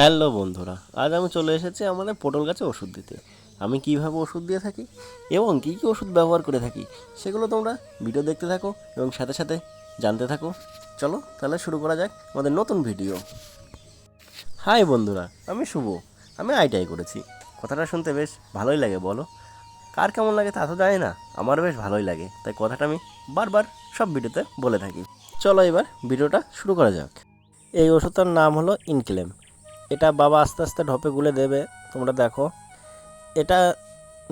Hello বন্ধুরা, আজ আমি চলে এসেছি আমাদের পটল গাছে ওষুধ দিতে। আমি কীভাবে ওষুধ দিয়ে থাকি এবং কী কী ওষুধ ব্যবহার করে থাকি সেগুলো তোমরা ভিডিও দেখতে থাকো এবং সাথে সাথে জানতে থাকো। চলো তাহলে শুরু করা যাক আমাদের নতুন ভিডিও। হাই বন্ধুরা, আমি শুভ। আমি আইটাই করেছি। কথাটা শুনতে বেশ ভালোই লাগে, বলো। কার কেমন লাগে তা তো জানি না আমার বেশ ভালোই লাগে। তাই কথাটা আমি বারবার সব ভিডিওতে বলে থাকি। চলো এবার ভিডিওটা শুরু করা যাক। এই ওষুধটার নাম হলো ইনক্লেম এটা বাবা আস্তে আস্তে ঢপে গুলে দেবে, তোমরা দেখো। এটা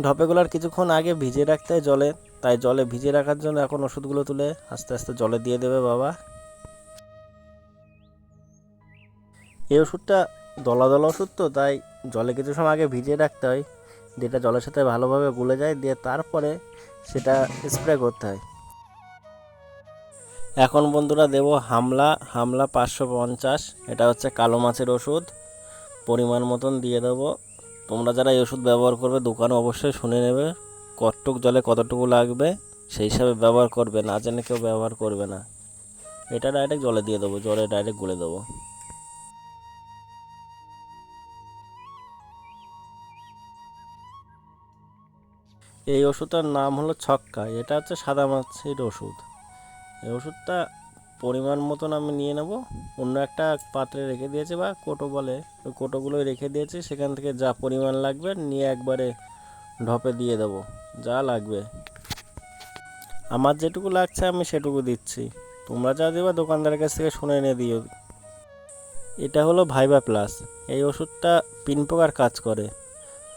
ঢপে গুলার কিছুক্ষণ আগে ভিজিয়ে রাখতে হয় জলে, তাই জলে ভিজিয়ে রাখার জন্য এখন ওষুধগুলো তুলে আস্তে আস্তে জলে দিয়ে দেবে বাবা। এই ওষুধটা দলা দলা ওষুধ তো, তাই জলে কিছু সময় আগে ভিজিয়ে রাখতে হয়। যেটা জলের সাথে ভালোভাবে গুলে যায়, দিয়ে তারপরে সেটা স্প্রে করতে হয়। এখন বন্ধুরা দেব হামলা হামলা পাঁচশো পঞ্চাশ, এটা হচ্ছে কালো মাছের ওষুধ। পরিমাণ মতন দিয়ে দেবো। তোমরা যারা এই ওষুধ ব্যবহার করবে, দোকানে অবশ্যই শুনে নেবে কতটুক জলে কতটুকু লাগবে। সেই হিসাবে ব্যবহার করবে, না জেনে কেউ ব্যবহার করবে না। এটা ডাইরেক্ট জলে দিয়ে দেবো, জলে ডাইরেক্ট গুলে দেবো। এই ওষুধটার নাম হলো ছক্কা, এটা হচ্ছে সাদা মাছের ওষুধ। এই ওষুধটা পরিমাণ মতন আমি নিয়ে নেব। অন্য একটা পাত্রে রেখে দিয়েছে বা কোটো বলে, ওই কোটোগুলোই রেখে দিয়েছি। সেখান থেকে যা পরিমাণ লাগবে নিয়ে একবারে ঢপে দিয়ে দেবো, যা লাগবে। আমার যেটুকু লাগছে আমি সেটুকু দিচ্ছি। তোমরা যা দেবা দোকানদারের কাছ থেকে শুনে এনে দিও। এটা হলো ভাইবা প্লাস। এই ওষুধটা পিন পোকার কাজ করে।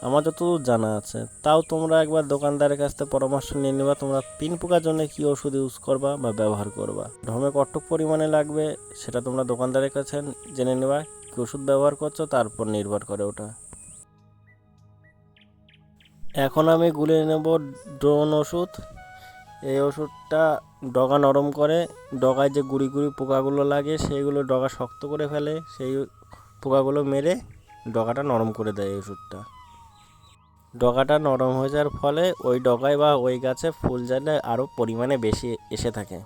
আমার যতদূর জানা আছে, তাও তোমরা একবার দোকানদারের কাছ থেকে পরামর্শ নিয়ে নেবা, তোমরা পিন পোকার জন্য কী ওষুধ ইউজ করবা বা ব্যবহার করবা। ঢমে কতটুক পরিমাণে লাগবে, সেটা তোমরা দোকানদারের কাছে জেনে নেবা, কী ওষুধ ব্যবহার করছ তারপর নির্ভর করে ওটা। এখন আমি গুলে নেব ড্রোন ওষুধ। এই ওষুধটা ডগা নরম করে, ডগায় যে গুড়ি গুড়ি পোকাগুলো লাগে, সেইগুলো ডগা শক্ত করে ফেলে, সেই পোকাগুলো মেরে ডগাটা নরম করে দেয় এই ওষুধটা। ডগাটা নরম হয়ে যাওয়ার ফলে ওই ডগায় বা ওই গাছে ফুল জালে আরও পরিমাণে বেশি এসে থাকে।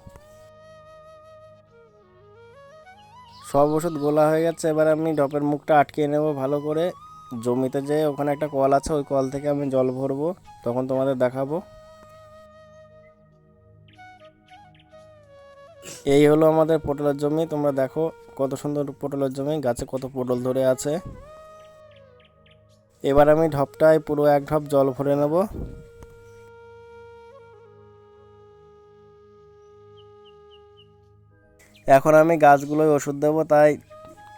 সব ওষুধ গোলা হয়ে গেছে, এবার আমি ডপের মুখটা আটকিয়ে নেব ভালো করে। জমিতে যে ওখানে একটা কল আছে, ওই কল থেকে আমি জল ভরবো, তখন তোমাদের দেখাবো। এই হলো আমাদের পটলের জমি, তোমরা দেখো কত সুন্দর পটলের জমি, গাছে কত পটল ধরে আছে। এবার আমি ঢপটায় পুরো এক ঢপ জল ভরে নেব। এখন আমি গাছগুলোয় ওষুধ দেবো, তাই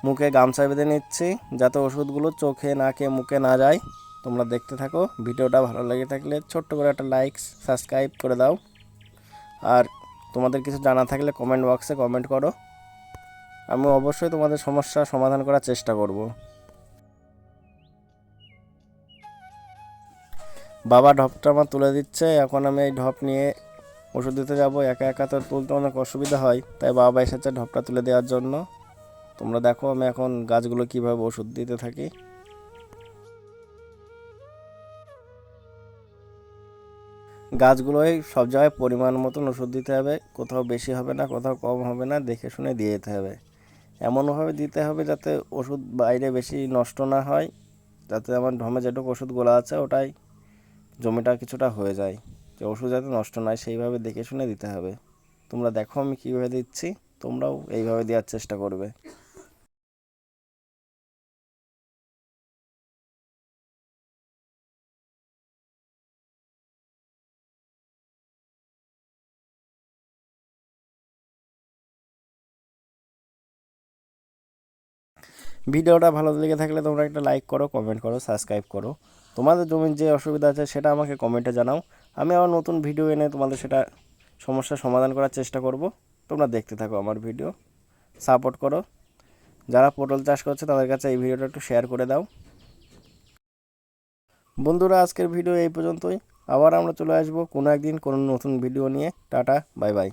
মুখে গামছা বেঁধে নিচ্ছি, যাতে ওষুধগুলো চোখে, নাকে, মুখে না যায়। তোমরা দেখতে থাকো, ভিডিওটা ভালো লেগে থাকলে ছোট্ট করে একটা লাইক সাবস্ক্রাইব করে দাও। আর তোমাদের কিছু জানা থাকলে কমেন্ট বক্সে কমেন্ট করো। আমি অবশ্যই তোমাদের সমস্যা সমাধান করার চেষ্টা করব। বাবা ঢপটা আমার তুলে দিচ্ছে, এখন আমি এই ঢপ নিয়ে ওষুধ দিতে যাব। একা একা তো তুলতে অনেক অসুবিধা হয়, তাই বাবা এসেছে ঢপটা তুলে দেওয়ার জন্য। তোমরা দেখো আমি এখন গাছগুলো কীভাবে ওষুধ দিতে থাকি। গাছগুলোই সব জায়গায় পরিমাণ মতন ওষুধ দিতে হবে, কোথাও বেশি হবে না, কোথাও কম হবে না, দেখে শুনে দিয়ে যেতে হবে। এমনভাবে দিতে হবে যাতে ওষুধ বাইরে বেশি নষ্ট না হয়, যাতে আমার ঢমে যেটুকু ওষুধগুলো আছে ওটাই জমিটা কিছুটা হয়ে যায়, যে ওষুধ যাতে নষ্ট না হয় সেইভাবে দেখে শুনে দিতে হবে। তোমরা দেখো আমি কীভাবে দিচ্ছি, তোমরাও এইভাবে দেওয়ার চেষ্টা করবে। ভিডিওটা ভালো লেগে থাকলে তোমরা একটা লাইক করো, কমেন্ট করো, সাবস্ক্রাইব করো। তোমাদের জমির যে অসুবিধা আছে সেটা আমাকে কমেন্টে জানাও। আমি আবার নতুন ভিডিও এনে তোমাদের সেটা সমস্যার সমাধান করার চেষ্টা করব। তোমরা দেখতে থাকো আমার ভিডিও সাপোর্ট করো। যারা পটল চাষ করছে, তাদের কাছে এই ভিডিওটা একটু শেয়ার করে দাও। বন্ধুরা, আজকের ভিডিও এই পর্যন্তই। আবার আমরা চলে আসব কোনো একদিন কোনো নতুন ভিডিও নিয়ে। Tata bye bye